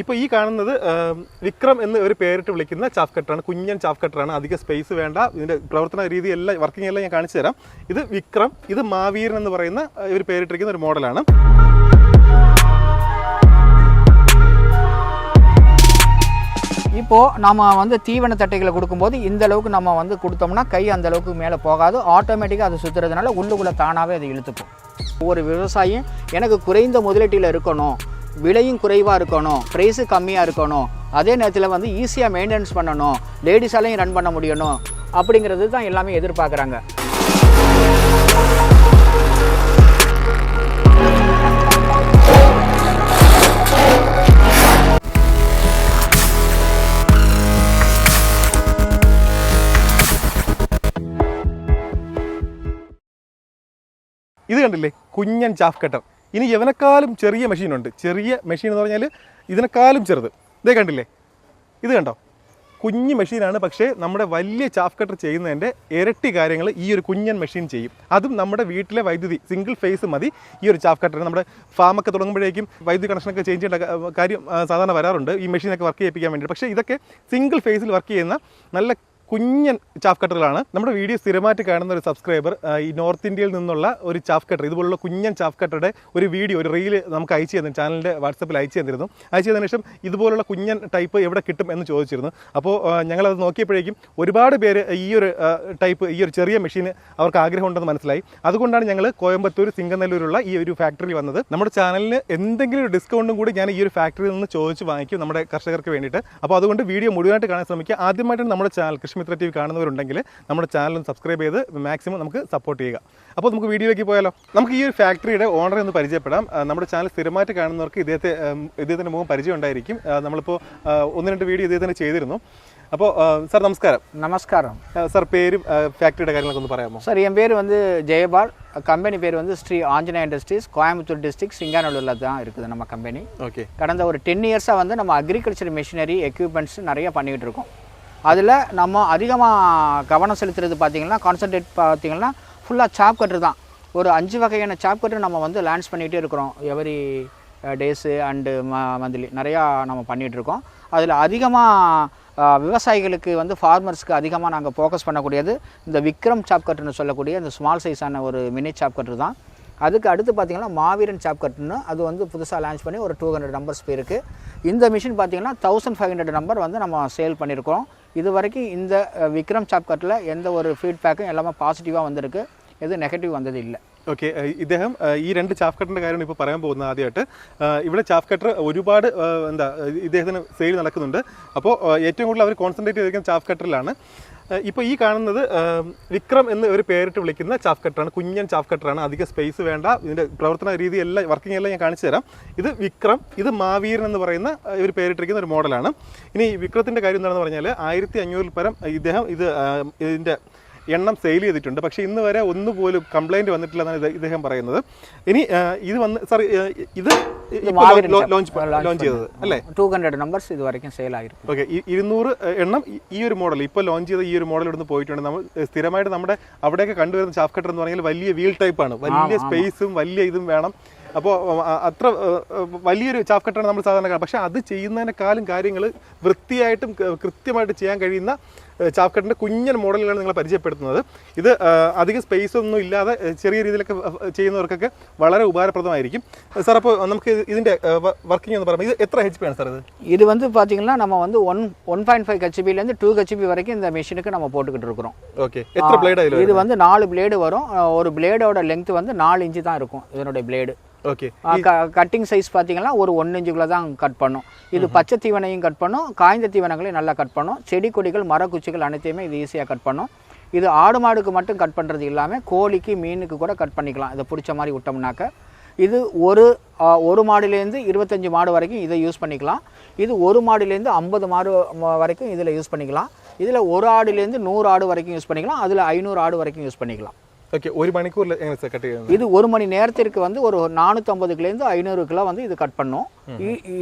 ഇപ്പോൾ ഈ കാണുന്നത് വിക്രം എന്ന് ഒരു പേരിട്ട് വിളിക്കുന്ന ചാഫ് കട്ടറാണ് കുഞ്ഞൻ ചാഫ് കട്ടറാണ് അധികം സ്പേസ് വേണ്ട ഇതിൻ്റെ പ്രവർത്തന രീതി എല്ലാം വർക്കിംഗ് എല്ലാം ഞാൻ കാണിച്ചു തരാം ഇത് വിക്രം ഇത് മാവീരൻ എന്ന് പറയുന്ന ഒരു പേരിട്ടിരിക്കുന്ന ഒരു മോഡലാണ് இப்போது நம்ம வந்து தீவன தட்டைகளை கொடுக்கும்போது இந்த அளவுக்கு நம்ம வந்து கொடுத்தோம்னா கை அந்த அளவுக்கு மேலே போகாது ஆட்டோமேட்டிக்காக அது சுற்றுறதுனால உள்ளுக்குள்ளே தானாகவே அதை இழுத்துக்கும் ஒரு விவசாயம் எனக்கு குறைந்த முதலீட்டில் இருக்கணும் விலையும் குறைவாக இருக்கணும் ப்ரைஸு கம்மியாக இருக்கணும் அதே நேரத்தில் வந்து ஈஸியாக மெயின்டெனன்ஸ் பண்ணணும் லேடிஸாலையும் ரன் பண்ண முடியணும் அப்படிங்கிறது தான் எல்லாமே எதிர்பார்க்குறாங்க இது കണ്ടില്ലേ குஞ்சன் ചാഫ് കട്ടം ഇനി ഇവനെക്കാളും ചെറിയ മെഷീനുണ്ട് ചെറിയ മെഷീൻ എന്ന് പറഞ്ഞാൽ ഇതിനെക്കാളും ചെറുത് ഇതേ കണ്ടില്ലേ ഇത് കണ്ടോ കുഞ്ഞ് മെഷീനാണ് പക്ഷേ നമ്മുടെ വലിയ ചാഫ് കട്ടർ ചെയ്യുന്നതിൻ്റെ ഇരട്ടി കാര്യങ്ങൾ ഈ ഒരു കുഞ്ഞൻ മെഷീൻ ചെയ്യും അതും നമ്മുടെ വീട്ടിലെ വൈദ്യുതി സിംഗിൾ ഫേസ് മതി ഈ ഒരു ചാഫ് കട്ടറിന് നമ്മുടെ ഫാമൊക്കെ തുടങ്ങുമ്പോഴേക്കും വൈദ്യുതി കണക്ഷനൊക്കെ ചേഞ്ച് ചെയ്യേണ്ട കാര്യം സാധാരണ വരാറുണ്ട് ഈ മെഷീനൊക്കെ വർക്ക് ചെയ്യിപ്പിക്കാൻ വേണ്ടി പക്ഷേ ഇതൊക്കെ സിംഗിൾ ഫേസിൽ വർക്ക് ചെയ്യുന്ന നല്ല കുഞ്ഞൻ ചാഫ് കട്ടറുകളാണ് നമ്മുടെ വീഡിയോ സ്ഥിരമായിട്ട് കാണുന്ന ഒരു സബ്സ്ക്രൈബർ ഈ നോർത്ത് ഇന്ത്യയിൽ നിന്നുള്ള ഒരു ചാഫ് കട്ടർ ഇതുപോലുള്ള കുഞ്ഞൻ ചാഫ് കട്ടറുടെ ഒരു വീഡിയോ ഒരു റീൽ നമുക്ക് അയച്ചു തന്നു ചാനലിൻ്റെ വാട്സപ്പിൽ അയച്ചു തന്നിരുന്നു അയച്ചു തന്നതിന് ശേഷം ഇതുപോലുള്ള കുഞ്ഞൻ ടൈപ്പ് എവിടെ കിട്ടും എന്ന് ചോദിച്ചിരുന്നു അപ്പോൾ ഞങ്ങളത് നോക്കിയപ്പോഴേക്കും ഒരുപാട് പേര് ഈ ഒരു ടൈപ്പ് ഈ ഒരു ചെറിയ മെഷീൻ അവർക്ക് ആഗ്രഹമുണ്ടെന്ന് മനസ്സിലായി അതുകൊണ്ടാണ് ഞങ്ങൾ കോയമ്പത്തൂർ സിംഗനല്ലൂരുള്ള ഈ ഒരു ഫാക്ടറി വന്നത് നമ്മുടെ ചാനലിന് എന്തെങ്കിലും ഒരു ഡിസ്കൗണ്ടും കൂടി ഞാൻ ഈ ഒരു ഫാക്ടറിയിൽ നിന്ന് ചോദിച്ച് വാങ്ങിക്കും നമ്മുടെ കർഷകർക്ക് വേണ്ടിയിട്ട് അപ്പോൾ അതുകൊണ്ട് വീഡിയോ മുഴുവനായിട്ട് കാണാൻ ശ്രമിക്കുക ആദ്യമായിട്ടാണ് നമ്മുടെ ചാനൽ കൃഷി മിത്ര ടി വി കാണുന്നവരുണ്ടെങ്കിൽ നമ്മുടെ ചാനൽ ഒന്ന് സബ്സ്ക്രൈബ് ചെയ്ത് മാക്സിമം നമുക്ക് സപ്പോർട്ട് ചെയ്യുക അപ്പോൾ നമുക്ക് വീഡിയോയിലേക്ക് പോയാലോ നമുക്ക് ഈ ഒരു ഫാക്ടറിയുടെ ഓണറെ ഒന്ന് പരിചയപ്പെടാം നമ്മുടെ ചാനൽ സ്ഥിരമായിട്ട് കാണുന്നവർക്ക് ഇദ്ദേഹത്തെ ഇദ്ദേഹത്തിൻ്റെ മുഖം പരിചയം ഉണ്ടായിരിക്കും നമ്മളിപ്പോൾ ഒന്ന് രണ്ട് വീഡിയോ ഇദ്ദേഹത്തിന് ചെയ്തിരുന്നു അപ്പോൾ സാർ നമസ്കാരം നമസ്കാരം സാർ പേരും ഫാക്ടറിയുടെ കാര്യങ്ങളൊക്കെ ഒന്ന് പറയാമോ സർ എൻ പേര് വന്ന് ஜெயபால் കമ്പനി പേര് വന്ന് ശ്രീ ആഞ്ജന ഇൻഡസ്ട്രീസ് கோயம்புத்தூர் ഡിസ്ട്രിക്ട് சிங்காநல்லூரில் தான் இருக்குது நம்ம கம்பெனி ஓகே கடந்த ஒரு டென் നമ്മൾ வந்து நம்ம அக்ரிகல்ச்சர் மிஷினரி எக்யூப்மெண்ட்ஸ் நிறைய பண்ணிகிட்டு இருக்கோம் அதில் நம்ம அதிகமாக கவனம் செலுத்துறது பார்த்திங்கன்னா கான்சன்ட்ரேட் பார்த்திங்கன்னா ஃபுல்லாக சாப் தான் ஒரு அஞ்சு வகையான சாப் நம்ம வந்து லான்ச் பண்ணிகிட்டே இருக்கிறோம் எவரி டேஸு அண்டு ம மந்த்லி நிறையா நம்ம பண்ணிகிட்ருக்கோம் அதில் அதிகமாக விவசாயிகளுக்கு வந்து ஃபார்மர்ஸ்க்கு அதிகமாக நாங்கள் ஃபோக்கஸ் பண்ணக்கூடியது இந்த விக்ரம் சாப்கட்டுன்னு சொல்லக்கூடிய இந்த ஸ்மால் சைஸான ஒரு மினி சாப்கட்டு தான் அதுக்கு அடுத்து பார்த்திங்கன்னா மாவீரன் சாப்கட்டுன்னு அது வந்து புதுசாக லான்ச் பண்ணி ஒரு டூ ஹண்ட்ரட் நம்பர்ஸ் போயிருக்கு இந்த மிஷின் பார்த்திங்கன்னா தௌசண்ட் ஃபைவ் ஹண்ட்ரட் நம்பர் வந்து நம்ம சேல் பண்ணியிருக்கோம் இது வரைக்கும் இந்த விக்ரம் சாப்கட்டில் எந்த ஒரு ஃபீட்பேக்கும் எல்லாமே பாசிட்டிவாக வந்திருக்கு எதுவும் நெகட்டிவ் வந்தது இல்லை ഓക്കെ ഇദ്ദേഹം ഈ രണ്ട് ചാഫ് കട്ടറിൻ്റെ കാര്യമാണ് ഇപ്പോൾ പറയാൻ പോകുന്നത് ആദ്യമായിട്ട് ഇവിടെ ചാഫ് കട്ടർ ഒരുപാട് എന്താ ഇദ്ദേഹത്തിന് സെയിൽ നടക്കുന്നുണ്ട് അപ്പോൾ ഏറ്റവും കൂടുതൽ അവർ കോൺസെൻട്രേറ്റ് ചെയ്തിരിക്കുന്ന ചാഫ് കട്ടറിലാണ് ഇപ്പോൾ ഈ കാണുന്നത് വിക്രം എന്ന് ഒരു പേരിട്ട് വിളിക്കുന്ന ചാഫ് കട്ടറാണ് കുഞ്ഞൻ ചാഫ് കട്ടറാണ് അധികം സ്പേസ് വേണ്ട ഇതിൻ്റെ പ്രവർത്തന രീതി എല്ലാം വർക്കിംഗ് എല്ലാം ഞാൻ കാണിച്ചു തരാം ഇത് വിക്രം ഇത് മാവീരൻ എന്ന് പറയുന്ന ഒരു പേരിട്ടിരിക്കുന്ന ഒരു മോഡലാണ് ഇനി വിക്രത്തിൻ്റെ കാര്യം എന്താണെന്ന് പറഞ്ഞാൽ ആയിരത്തി അഞ്ഞൂറിൽ പരം ഇദ്ദേഹം ഇത് ഇതിൻ്റെ എണ്ണം സെയിൽ ചെയ്തിട്ടുണ്ട് പക്ഷേ ഇന്ന് വരെ ഒന്നുപോലും കംപ്ലൈൻറ്റ് വന്നിട്ടില്ലെന്നാണ് ഇദ്ദേഹം പറയുന്നത് ഇനി ഇത് വന്ന് സാർ ഇത് ലോഞ്ച് ലോഞ്ച് ചെയ്തത് അല്ലേ ടു ഹൺഡ്രഡ് നമ്പേഴ്സ് ഇത് സെയിൽ ആയിരിക്കും ഓക്കെ ഇരുന്നൂറ് എണ്ണം ഈ ഒരു മോഡൽ ഇപ്പോൾ ലോഞ്ച് ചെയ്ത ഈ ഒരു മോഡൽ ഇവിടുന്ന് പോയിട്ടുണ്ട് നമ്മൾ സ്ഥിരമായിട്ട് നമ്മുടെ അവിടെയൊക്കെ കണ്ടുവരുന്ന ഷാഫ് കട്ടർ എന്ന് പറഞ്ഞാൽ വലിയ വീൽ ടൈപ്പാണ് വലിയ സ്പേസും വലിയ ഇതും വേണം അപ്പോൾ അത്ര വലിയൊരു ചാഫ് കട്ടാണ് നമ്മൾ സാധാരണ കാണുന്നത് പക്ഷേ അത് ചെയ്യുന്നതിനേക്കാളും കാര്യങ്ങൾ വൃത്തിയായിട്ടും കൃത്യമായിട്ട് ചെയ്യാൻ കഴിയുന്ന ചാവക്കട്ടിൻ്റെ കുഞ്ഞൻ മോഡലുകളാണ് നിങ്ങൾ പരിചയപ്പെടുത്തുന്നത് ഇത് അധികം സ്പേസ് ഒന്നും ഇല്ലാതെ ചെറിയ രീതിയിലൊക്കെ ചെയ്യുന്നവർക്കൊക്കെ വളരെ ഉപകാരപ്രദമായിരിക്കും സാർ അപ്പോൾ നമുക്ക് ഇതിൻ്റെ വർക്കിംഗ് എന്ന് പറയുമ്പോൾ ഇത് എത്ര ഹെച്ച് പി ആണ് സാർ ഇത് இது வந்து பார்த்தீங்கன்னா நம்ம வந்து ஒன் ஒன் பாயிண்ட் നിന്ന് ஹெச்பிலேருந்து டூ ஹெச்பி வரைக்கும் இந்த மிஷினுக்கு நம்ம போட்டுக்கிட்டு இருக்கிறோம் ഓക്കെ എത്ര ബ്ലേഡ് ആയാലും ഇത് வந்து നാല് ബ്ലേഡ് വരും ഒരു பிளேடோட ലെങ്ത് வந்து നാല് ഇഞ്ച് தான் இருக்கும் ബ്ലേഡ് ஓகே கட்டிங் சைஸ் பார்த்தீங்கன்னா ஒரு ஒன்று இன்ச்சுக்குள்ளே தான் கட் பண்ணும் இது பச்சை தீவனையும் கட் பண்ணும் காய்ந்த தீவனங்களையும் நல்லா கட் பண்ணும் செடி கொடிகள் மரக்குச்சிகள் அனைத்தையுமே இது ஈஸியாக கட் பண்ணும் இது ஆடு மாடுக்கு மட்டும் கட் பண்ணுறது இல்லாமல் கோழிக்கு மீனுக்கு கூட கட் பண்ணிக்கலாம் இதை பிடிச்ச மாதிரி விட்டோம்னாக்க இது ஒரு ஒரு மாடுலேருந்து இருபத்தஞ்சி மாடு வரைக்கும் இதை யூஸ் பண்ணிக்கலாம் இது ஒரு மாடுலேருந்து ஐம்பது மாடு வரைக்கும் இதில் யூஸ் பண்ணிக்கலாம் இதில் ஒரு ஆடுலேருந்து நூறு ஆடு வரைக்கும் யூஸ் பண்ணிக்கலாம் அதில் ஐநூறு ஆடு வரைக்கும் யூஸ் பண்ணிக்கலாம் ஓகே ஒரு மணிக்கூரில் சார் கட் இது ஒரு மணி நேரத்திற்கு வந்து ஒரு நானூற்றம்பதுக்குலேருந்து ஐநூறு கிலோ வந்து இது கட் பண்ணும்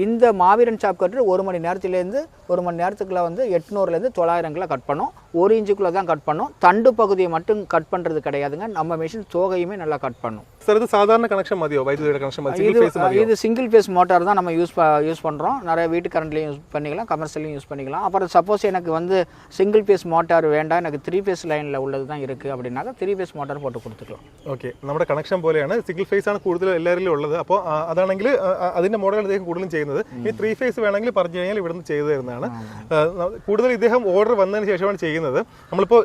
இந்த மாவீரன் சாப் கட்டு ஒரு மணி நேரத்துலேருந்து ஒரு மணி நேரத்துக்குள்ள வந்து எட்நூறுலேருந்து தொள்ளாயிரம் கிலோ கட் பண்ணும் ஒரு இன்ச்சுக்குள்ளே தான் கட் பண்ணும் தண்டு பகுதியை மட்டும் கட் பண்ணுறது கிடையாதுங்க நம்ம மிஷின் தோகையுமே நல்லா கட் பண்ணும் சார் இது சாதாரண கனெக்ஷன் மதியோ வைத்தியோட கனெக்ஷன் இது இது சிங்கிள் ஃபேஸ் மோட்டார் தான் நம்ம யூஸ் யூஸ் பண்ணுறோம் நிறைய வீட்டு கரண்ட்லையும் யூஸ் பண்ணிக்கலாம் கமர்ஷியலையும் யூஸ் பண்ணிக்கலாம் அப்புறம் சப்போஸ் எனக்கு வந்து சிங்கிள் ஃபேஸ் மோட்டார் வேண்டாம் எனக்கு த்ரீ ஃபேஸ் லைனில் உள்ளது தான் இருக்குது அப்படின்னாக்க த்ரீ ஃபேஸ் மோட்டார் போட்டு கொடுத்துக்கலாம் ஓகே நம்ம கனெக்ஷன் போலேயான சிங்கிள் ஃபேஸ் ஆன கூடுதலும் എല്ലാവരിലും உள்ளது அப்போ അതാണെങ്കിൽ അതിന്റെ മോഡൽ ഇദ്ദേഹം കൂടുതലും ചെയ്യുന്നത് ഈ ത്രീ ഫേസ് വേണമെങ്കിൽ പറഞ്ഞു കഴിഞ്ഞാൽ ഇവിടുന്ന് ചെയ്തു തരുന്നതാണ് കൂടുതൽ ഇദ്ദേഹം ഓർഡർ വന്നതിന് ശേഷമാണ് ചെയ്യുന്നത് ചെയ്യുന്നത് നമ്മളിപ്പോൾ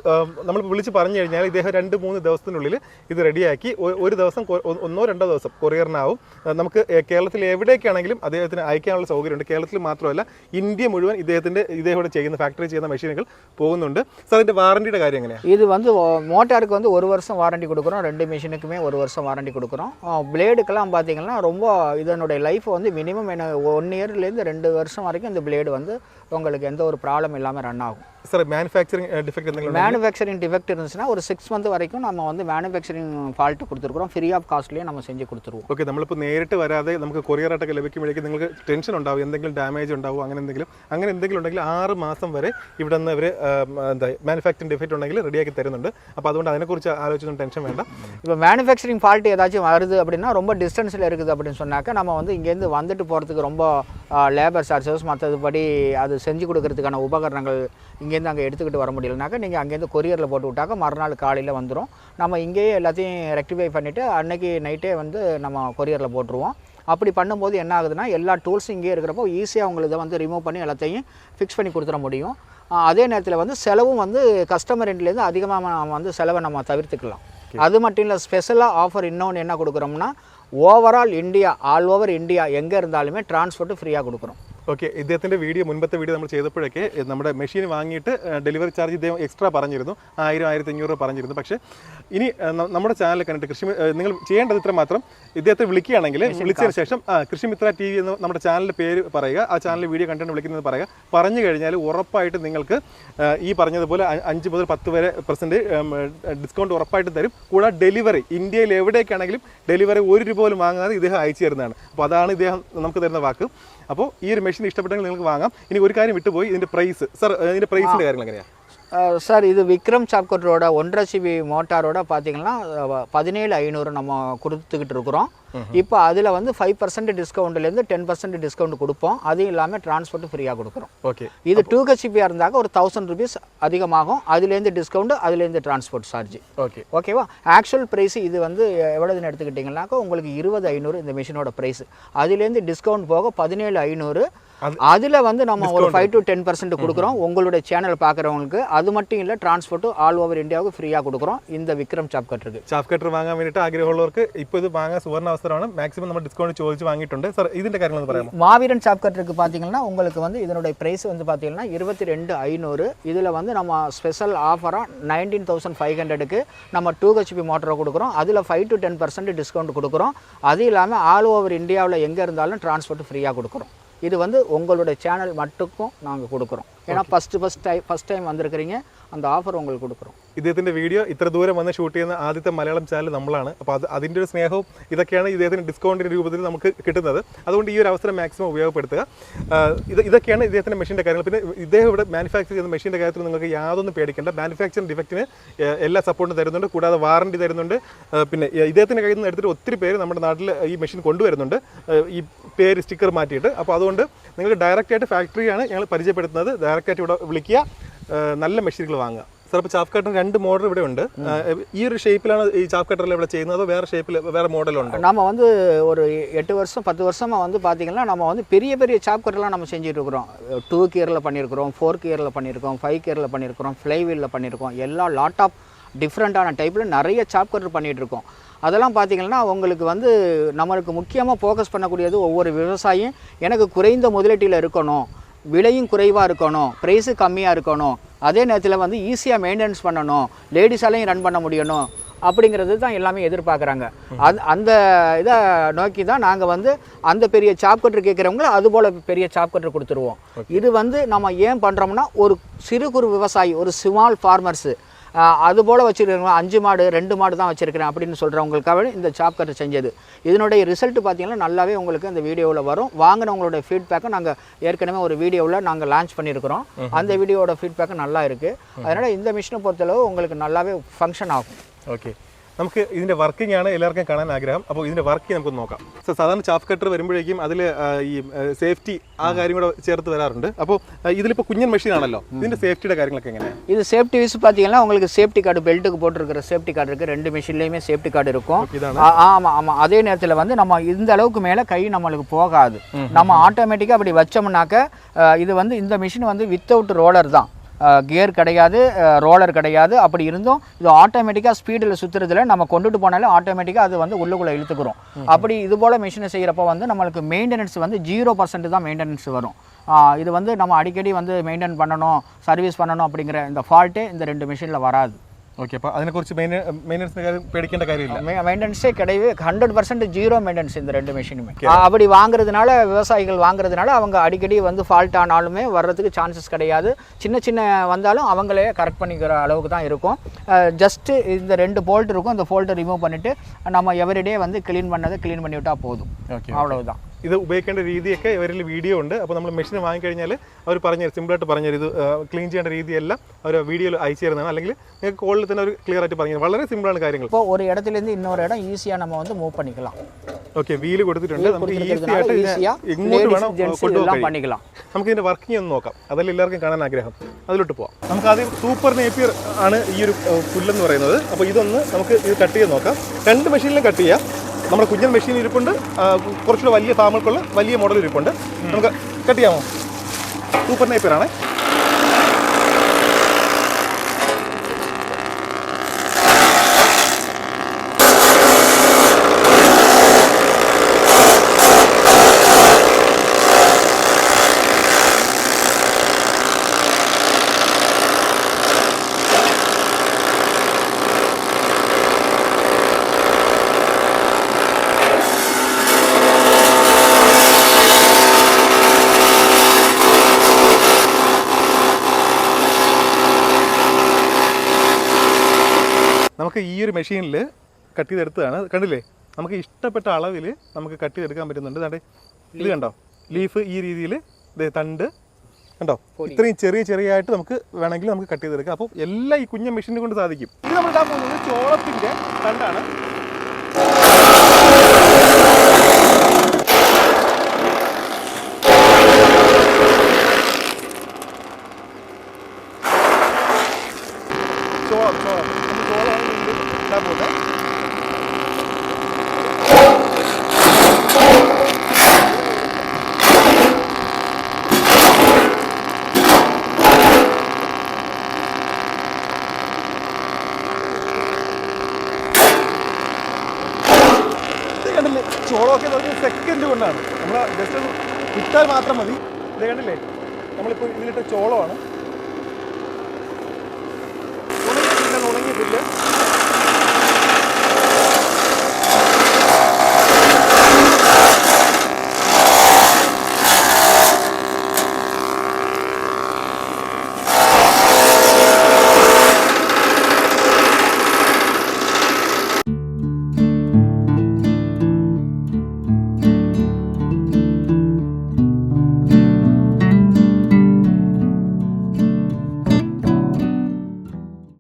നമ്മൾ വിളിച്ച് പറഞ്ഞു കഴിഞ്ഞാൽ ഇദ്ദേഹം രണ്ട് മൂന്ന് ദിവസത്തിനുള്ളിൽ ഇത് റെഡിയാക്കി ഒരു ദിവസം ഒന്നോ രണ്ടോ ദിവസം കൊറിയറിനാവും നമുക്ക് കേരളത്തിൽ എവിടേക്കാണെങ്കിലും അദ്ദേഹത്തിന് അയക്കാനുള്ള സൗകര്യമുണ്ട് കേരളത്തിൽ മാത്രമല്ല ഇന്ത്യ മുഴുവൻ ഇദ്ദേഹത്തിൻ്റെ ഇദ്ദേഹം ചെയ്യുന്ന ഫാക്ടറി ചെയ്യുന്ന മെഷീനുകൾ പോകുന്നുണ്ട് സാർ അതിൻ്റെ വാറണ്ടിയുടെ കാര്യം എങ്ങനെയാണ് ഇത് വന്ന് മോട്ടാർക്ക് വന്ന് ഒരു വർഷം வாரண்டி கொடுக்குறோம் രണ്ട് മെഷീനുക്കുമേ ഒരു വർഷം வாரண்டி கொடுக்குறோம் ബ്ലേഡുക്കെല്ലാം பார்த்தீங்கன்னா ரொம்ப இதனுடைய லைஃப் வந்து மினிமம் எனக்கு ஒன் இயர்லேருந்து ரெண்டு வருஷம் வரைக்கும் இந்த பிளேடு வந்து உங்களுக்கு எந்த ஒரு ப்ராப்ளம் இல்லாமல் ரன் ஆகும் sir manufacturing defect manufacturing defect இருந்துச்சுன்னா ஒரு சிக்ஸ் மந்த் வரைக்கும் நம்ம வந்து மேனுஃபேக்சரிங் ஃபால்ட் கொடுத்துருக்குறோம் ഫ്രീ ഓഫ് കാസ്റ്റിലേ നമ്മൾ ചെയ്ത് കൊടുത്തുള്ളൂ ഓക്കെ നമ്മളിപ്പോൾ നേരിട്ട് വരാതെ നമുക്ക് കൊറിയർ ആയിട്ടൊക്കെ ലഭിക്കുമ്പോഴേക്കും നിങ്ങൾക്ക് ടെൻഷൻ ഉണ്ടാവും എന്തെങ്കിലും ഡാമേജ് ഉണ്ടാവും അങ്ങനെ എന്തെങ്കിലും അങ്ങനെ എന്തെങ്കിലും ഉണ്ടെങ്കിൽ ആറ് മാസം വരെ ഇവിടെ നിന്ന് അവർ എന്താ മാനുഫാക്ചറിംഗ് ഡിഫക്റ്റ് ഉണ്ടെങ്കിൽ റെഡിയാക്കി തരുന്നുണ്ട് അപ്പോൾ അതുകൊണ്ട് അതിനെക്കുറിച്ച് ആലോചിച്ചൊന്നും ടെൻഷൻ വേണ്ട ഇപ്പോൾ മാനുഫാക്ചറിംഗ് ஃபால்ட் ஏதாச்சும் வருது அப்படின்னா ரொம்ப டிஸ்டன்ஸில் இருக்குது அப்படின்னு சொன்னாக்க நம்ம வந்து இங்கேருந்து வந்துட்டு போகிறதுக்கு ரொம்ப லேபர் சார்ஜஸ் மற்றதுபடி அது செஞ்சு கொடுக்கறதுக்கான உபகரணங்கள் இங்கேருந்து அங்கே எடுத்துக்கிட்டு வர முடியலனாக்கா நீங்கள் அங்கேருந்து கொரியரில் போட்டு விட்டாக்க மறுநாள் காலையில் வந்துடும் நம்ம இங்கேயே எல்லாத்தையும் ரெக்டிஃபை பண்ணிவிட்டு அன்றைக்கி நைட்டே வந்து நம்ம கொரியரில் போட்டுருவோம் அப்படி பண்ணும்போது என்ன ஆகுதுன்னா எல்லா டூல்ஸும் இங்கேயே இருக்கிறப்போ ஈஸியாக உங்களுக்கு வந்து ரிமூவ் பண்ணி எல்லாத்தையும் ஃபிக்ஸ் பண்ணி கொடுத்துட முடியும் அதே நேரத்தில் வந்து செலவும் வந்து கஸ்டமர் எண்ட்லேருந்து அதிகமாக நம்ம வந்து செலவை நம்ம தவிர்த்துக்கலாம் அது மட்டும் இல்லை ஸ்பெஷலாக ஆஃபர் இன்னொன்று என்ன கொடுக்குறோம்னா overall India all over India எங்கே இருந்தாலுமே டிரான்ஸ்போர்ட்டு ஃப்ரீயாக கொடுக்குறோம் ഓക്കെ ഇദ്ദേഹത്തിൻ്റെ വീഡിയോ മുൻപത്തെ വീഡിയോ നമ്മൾ ചെയ്തപ്പോഴൊക്കെ നമ്മുടെ മെഷീൻ വാങ്ങിയിട്ട് ഡെലിവറി ചാർജ് ഇദ്ദേഹം എക്സ്ട്രാ പറഞ്ഞിരുന്നു ആയിരം ആയിരത്തി അഞ്ഞൂറ് പറഞ്ഞിരുന്നു പക്ഷേ ഇനി നമ്മുടെ ചാനൽ കണ്ടിട്ട് കൃഷി നിങ്ങൾ ചെയ്യേണ്ടത് ഇത്ര മാത്രം ഇദ്ദേഹത്തെ വിളിക്കുകയാണെങ്കിൽ വിളിച്ചതിന് ശേഷം കൃഷിമിത്ര ടി വി എന്ന് നമ്മുടെ ചാനലിൻ്റെ പേര് പറയുക ആ ചാനൽ വീഡിയോ കണ്ടെന്ന് വിളിക്കുന്നത് പറയുക പറഞ്ഞു കഴിഞ്ഞാൽ ഉറപ്പായിട്ട് നിങ്ങൾക്ക് ഈ പറഞ്ഞതുപോലെ അഞ്ച് മുതൽ പത്ത് വരെ പെർസെൻറ്റ് ഡിസ്കൗണ്ട് ഉറപ്പായിട്ട് തരും കൂടാതെ ഡെലിവറി ഇന്ത്യയിൽ എവിടേക്കാണെങ്കിലും ഡെലിവറി ഒരു രൂപ പോലും വാങ്ങാതെ ഇദ്ദേഹം അയച്ചു തരുന്നതാണ് അപ്പോൾ അതാണ് ഇദ്ദേഹം നമുക്ക് തരുന്ന വാക്ക് അപ്പോൾ ഈ ഒരു കളക്ഷൻ ഇഷ്ടപ്പെട്ടെങ്കിൽ നിങ്ങൾക്ക് വാങ്ങാം ഇനി ഒരു കാര്യം വിട്ടുപോയി ഇതിന്റെ പ്രൈസ് സർ ഇതിന്റെ പ്രൈസിന്റെ കാര്യങ്ങൾ എങ്ങനെയാണ് சார் இது விக்ரம் சாப்கோட்டரோட ஒன்றரை சிபி மோட்டாரோட பார்த்தீங்கன்னா பதினேழு ஐநூறு நம்ம கொடுத்துக்கிட்டு இருக்கிறோம் இப்போ அதில் வந்து ஃபைவ் பர்சன்ட் டிஸ்கவுண்ட்லேருந்து டென் பர்சன்ட் டிஸ்கவுண்ட் கொடுப்போம் அதுவும் இல்லாமல் டிரான்ஸ்போர்ட் ஃப்ரீயாக கொடுக்குறோம் ஓகே இது டூ ஹெச்பியாக இருந்தாக்க ஒரு தௌசண்ட் ருபீஸ் அதிகமாகும் அதுலேருந்து டிஸ்கவுண்ட் அதுலேருந்து டிரான்ஸ்போர்ட் சார்ஜ் ஓகே ஓகேவா ஆக்சுவல் ப்ரைஸ் இது வந்து எவ்வளோதுன்னு எடுத்துக்கிட்டிங்கனாக்கா உங்களுக்கு இருபது ஐநூறு இந்த மிஷினோட ப்ரைஸ் அதுலேருந்து டிஸ்கவுண்ட் போக பதினேழு ஐநூறு அதில் வந்து நம்ம ஒரு ஃபைவ் டு டென் பர்சன்ட் கொடுக்குறோம் உங்களுடைய சேனல் பார்க்குறவங்களுக்கு அது மட்டும் இல்லை டிரான்ஸ்போர்ட்டும் ஆல் ஓவர் இந்தியாவுக்கு ஃப்ரீயாக கொடுக்குறோம் இந்த விக்ரம் சாப் കട്ടർക്ക് வாங்க வேண்டிட்டு വാങ്ങാൻ உள்ளவருக்கு இப்போ இது வாங்க சுவர்ண அவசரம் അവസരമാണ് நம்ம டிஸ்கவுண்ட் சோதிச்சு வாங்கிட்டு சார் സാർ ഇതിൻ്റെ வந்து പറയാം மாவீரன் சாப் பார்த்தீங்கன்னா உங்களுக்கு வந்து இதனுடைய ப்ரைஸ் வந்து பார்த்தீங்கன்னா இருபத்தி ரெண்டு ஐநூறு இதில் வந்து நம்ம ஸ்பெஷல் ஆஃபராக நைன்டீன் தௌசண்ட் ஃபைவ் ஹண்ட்ரடுக்கு நம்ம டூ ஹெச்பி மோட்டரை கொடுக்குறோம் அதில் five to ten percent discount கொடுக்குறோம் அது இல்லாமல் ஆல் ஓவர் இந்தியாவில் எங்கே இருந்தாலும் டிரான்ஸ்போர்ட் ஃப்ரீயாக கொடுக்குறோம் இது வந்து உங்களுடைய சேனல் மட்டுக்கும் நாங்கள் கொடுக்குறோம் ஏன்னா first first time first time வந்திருக்கிறீங்க அந்த ஆஃபர் உங்களுக்கு கொடுக்குறோம் ഇദ്ദേഹത്തിൻ്റെ വീഡിയോ ഇത്ര ദൂരം വന്ന് ഷൂട്ട് ചെയ്യുന്ന ആദ്യത്തെ മലയാളം ചാനൽ നമ്മളാണ് അപ്പോൾ അത് അതിൻ്റെ ഒരു സ്നേഹവും ഇതൊക്കെയാണ് ഇദ്ദേഹത്തിന് ഡിസ്കൗണ്ടിൻ്റെ രൂപത്തിൽ നമുക്ക് കിട്ടുന്നത് അതുകൊണ്ട് ഈ ഒരു അവസരം മാക്സിമം ഉപയോഗപ്പെടുത്തുക ഇത് ഇതൊക്കെയാണ് ഇദ്ദേഹത്തിൻ്റെ മെഷീൻ്റെ കാര്യങ്ങൾ പിന്നെ ഇദ്ദേഹം ഇവിടെ മാനുഫാക്ചർ ചെയ്യുന്ന മെഷീൻ്റെ കാര്യത്തിൽ നിങ്ങൾക്ക് യാതൊന്നും പേടിക്കേണ്ട മാനുഫാക്ചറിങ് ഡിഫക്റ്റിന് എല്ലാ സപ്പോർട്ടും തരുന്നുണ്ട് കൂടാതെ വാറണ്ടി തരുന്നുണ്ട് പിന്നെ ഇദ്ദേഹത്തിൻ്റെ കയ്യിൽ നിന്ന് എടുത്തിട്ട് ഒത്തിരി പേര് നമ്മുടെ നാട്ടിൽ ഈ മെഷീൻ കൊണ്ടുവരുന്നുണ്ട് ഈ പേര് സ്റ്റിക്കർ മാറ്റിയിട്ട് അപ്പോൾ അതുകൊണ്ട് നിങ്ങൾ ഡയറക്റ്റായിട്ട് ഫാക്ടറിയാണ് ഞങ്ങൾ പരിചയപ്പെടുത്തുന്നത് ഡയറക്റ്റായിട്ട് ഇവിടെ വിളിക്കുക നല്ല മെഷീനുകൾ വാങ്ങുക സാർ ഇപ്പോൾ ചാഫ് കട്ടർ രണ്ട് മോഡൽ ഇവിടെ ഉണ്ട് ഈ ഒരു ഷേപ്പിലാണ് ഈ ചാഫ് കട്ടറിൽ ഇവിടെ ചെയ്യുന്നത് അതോ വേറെ ഷേപ്പിൽ വേറെ മോഡലുണ്ട് நம்ம வந்து ஒரு எட்டு வருஷம் பத்து வருஷமாக வந்து பார்த்திங்கன்னா நம்ம வந்து பெரிய பெரிய சாப் கட்டெல்லாம் நம்ம செஞ்சுட்டு இருக்கிறோம் டூ கியரில் பண்ணியிருக்கிறோம் ஃபோர் கியரில் பண்ணியிருக்கோம் ஃபைவ் கியரில் பண்ணியிருக்கிறோம் ஃப்ளை பண்ணியிருக்கோம் எல்லா லாட் ஆஃப் டிஃப்ரெண்ட்டான டைப்பில் நிறைய சாப் கட்டர் பண்ணிகிட்டு இருக்கோம் அதெல்லாம் பார்த்தீங்கன்னா உங்களுக்கு வந்து நம்மளுக்கு முக்கியமாக ஃபோக்கஸ் பண்ணக்கூடியது ஒவ்வொரு விவசாயியும் எனக்கு குறைந்த முதலீட்டில் இருக்கணும் விலையும் குறைவாக இருக்கணும் ப்ரைஸு கம்மியாக இருக்கணும் அதே நேரத்தில் வந்து ஈஸியாக மெயின்டெனன்ஸ் பண்ணணும் லேடிஸாலையும் ரன் பண்ண முடியணும் அப்படிங்கிறது தான் எல்லாமே எதிர்பார்க்குறாங்க அந் அந்த இதை நோக்கி தான் நாங்கள் வந்து அந்த பெரிய சாப்கட்டர் கேட்குறவங்கள போல் பெரிய சாப்கட்டர் கொடுத்துருவோம் இது வந்து நம்ம ஏன் பண்ணுறோம்னா ஒரு சிறு குறு விவசாயி ஒரு ஸ்மால் ஃபார்மர்ஸு அதுபோல் வச்சுருக்கவங்க அஞ்சு மாடு ரெண்டு மாடு தான் வச்சுருக்கிறேன் அப்படின்னு சொல்கிறவங்களுக்காக இந்த சாப் கட்டை செஞ்சது இதனுடைய ரிசல்ட் பார்த்திங்கன்னா நல்லாவே உங்களுக்கு இந்த வீடியோவில் வரும் வாங்கினவங்களோட ஃபீட்பேக்கை நாங்கள் ஏற்கனவே ஒரு வீடியோவில் நாங்கள் லான்ச் பண்ணியிருக்கிறோம் அந்த வீடியோட ஃபீட்பேக்கு நல்லா இருக்குது அதனால் இந்த மிஷினை பொறுத்தளவு உங்களுக்கு நல்லாவே ஃபங்க்ஷன் ஆகும் ஓகே നമുക്ക് ഇതിന്റെ വർക്കിംഗ് ആണ് എല്ലാവർക്കും കാണാൻ ആഗ്രഹം അപ്പോൾ ഇതിന്റെ വർക്ക് നമുക്ക് നോക്കാം സർ സാധാരണ ചാഫ് കട്ടർ വരുമ്പോഴേക്കും അതിൽ ഈ സേഫ്റ്റി ആ കാര്യം കൂടെ ചേർത്ത് വരാറുണ്ട് അപ്പോൾ ഇതിലിപ്പോൾ കുഞ്ഞൻ മെഷീൻ ആണല്ലോ ഇതിന്റെ സേഫ്റ്റിയുടെ കാര്യങ്ങളൊക്കെ എങ്ങനെ ഇത് സേഫ്റ്റി വീസ് പാത്തീങ്കന്നാ ഉങ്ങൾക്ക് സേഫ്റ്റി കാർഡ് ബെൽറ്റ് പോട്ടിരിക്കുന്ന സേഫ്റ്റി കാർഡ് இருக்கு രണ്ട് മെഷീനിലേയും സേഫ്റ്റി കാർഡ് இருக்கும் ആ ആ അതേ நேரத்துல വന്ന് நம்ம இந்த அளவுக்கு மேல கை நமக்கு போகாது நம்ம ஆட்டோமேட்டிக்கா அப்படி வச்சோம்னாக்க ഇത് വന്ന് இந்த മെഷീൻ വന്ന് வித் റോളർ ரோலர் தான் கியர் கிடையாது ரோலர் கிடையாது அப்படி இருந்தும் இது ஆட்டோமேட்டிக்காக ஸ்பீடில் சுற்றுறதுல நம்ம கொண்டுட்டு போனாலே ஆட்டோமேட்டிக்காக அது வந்து உள்ளுக்குள்ளே இழுத்துக்கிறோம் அப்படி இது போல் மிஷினை செய்கிறப்ப வந்து நம்மளுக்கு மெயின்டெனன்ஸ் வந்து ஜீரோ பர்சன்ட் தான் மெயின்டெனன்ஸ் வரும் இது வந்து நம்ம அடிக்கடி வந்து மெயின்டைன் பண்ணணும் சர்வீஸ் பண்ணணும் அப்படிங்கிற இந்த ஃபால்ட்டே இந்த ரெண்டு மிஷினில் வராது ഓക്കെ അപ്പോൾ അതിനെക്കുറിച്ച് മെയിൻ്റെനൻസിൻ്റെ കാര്യം പേടിക്കേണ്ട കാര്യമില്ല മെയിൻ്റെനൻസേ கிடையவே ஹண்ட்ரட் பர்சன்ட் ஜீரோ மெயின்டெனன்ஸ் இந்த ரெண்டு மிஷினுமே அப்படி வாங்குறதுனால விவசாயிகள் வாங்குறதுனால அவங்க அடிக்கடி வந்து ஃபால்ட் ஆனாலுமே வர்றதுக்கு சான்சஸ் கிடையாது சின்ன சின்ன வந்தாலும் அவங்களே கரெக்ட் பண்ணிக்கிற அளவுக்கு தான் இருக்கும் ஜஸ்ட்டு இந்த ரெண்டு போல்ட் இருக்கும் அந்த ஃபோல்ட்டை ரிமூவ் பண்ணிவிட்டு நம்ம எவரிடே வந்து க்ளீன் பண்ணதை க்ளீன் பண்ணி விட்டால் போதும் அவ்வளவுதான் ഇത് ഉപയോഗിക്കേണ്ട രീതിയൊക്കെ ഇവരിൽ വീഡിയോ ഉണ്ട് അപ്പോൾ നമ്മൾ മെഷീൻ വാങ്ങിക്കഴിഞ്ഞാൽ അവർ പറഞ്ഞു സിമ്പിളായിട്ട് പറഞ്ഞു ഇത് ക്ലീൻ ചെയ്യേണ്ട രീതിയെല്ലാം അവർ വീഡിയോയിൽ അയച്ചു തരുന്നതാണ് അല്ലെങ്കിൽ നിങ്ങൾക്ക് കോളിൽ തന്നെ ഒരു ക്ലിയർ ആയിട്ട് പറഞ്ഞു വളരെ സിമ്പിളാണ് കാര്യങ്ങൾ ഇപ്പോൾ ഒരു നിന്ന് ഇന്നൊരു ഇടം ഈസിയാണ് നമ്മൾ வந்து മൂവ് പണിക്കലാം ഓക്കെ വീല് കൊടുത്തിട്ടുണ്ട് നമുക്ക് ഈസി ആയിട്ട് എങ്ങോട്ട് വേണം കൊണ്ടുപോകാം നമുക്ക് ഇതിന്റെ വർക്കിംഗ് ഒന്ന് നോക്കാം അതല്ല എല്ലാവർക്കും കാണാൻ ആഗ്രഹം അതിലോട്ട് പോവാം നമുക്ക് ആദ്യം സൂപ്പർ നേപ്പിയർ ആണ് ഈ ഒരു പുല്ലെന്ന് പറയുന്നത് അപ്പോൾ ഇതൊന്ന് നമുക്ക് ഇത് കട്ട് ചെയ്ത് നോക്കാം രണ്ട് മെഷീനിലും കട്ട് ചെയ്യാം നമ്മുടെ കുഞ്ഞൻ മെഷീൻ ഇരിപ്പുണ്ട് കുറച്ചുകൂടെ വലിയ ഫാമുകൾക്കുള്ള വലിയ മോഡൽ ഇരിപ്പുണ്ട് നമുക്ക് കട്ട് ചെയ്യാമോ സൂപ്പർ നൈപ്പറാണേ നമുക്ക് ഈ ഒരു മെഷീനിൽ കട്ട് ചെയ്തെടുത്തതാണ് കണ്ടില്ലേ നമുക്ക് ഇഷ്ടപ്പെട്ട അളവിൽ നമുക്ക് കട്ട് ചെയ്തെടുക്കാൻ പറ്റുന്നുണ്ട് അതെ ഇത് കണ്ടോ ലീഫ് ഈ രീതിയിൽ തണ്ട് കണ്ടോ ഇത്രയും ചെറിയ ചെറിയായിട്ട് നമുക്ക് വേണമെങ്കിൽ നമുക്ക് കട്ട് ചെയ്തെടുക്കാം അപ്പോൾ എല്ലാം ഈ കുഞ്ഞ മെഷീനെ കൊണ്ട് സാധിക്കും ഇത് നമ്മൾ ഇടാൻ പോകുന്നത് ചോളത്തിൻ്റെ തണ്ടാണ് കൊണ്ടാണ് നമ്മൾ ജസ്റ്റ് ഇട്ടാൽ മാത്രം മതി ഇത് കണ്ടില്ലേ നമ്മളിപ്പോൾ ഇതിലിട്ട് ചോളമാണ്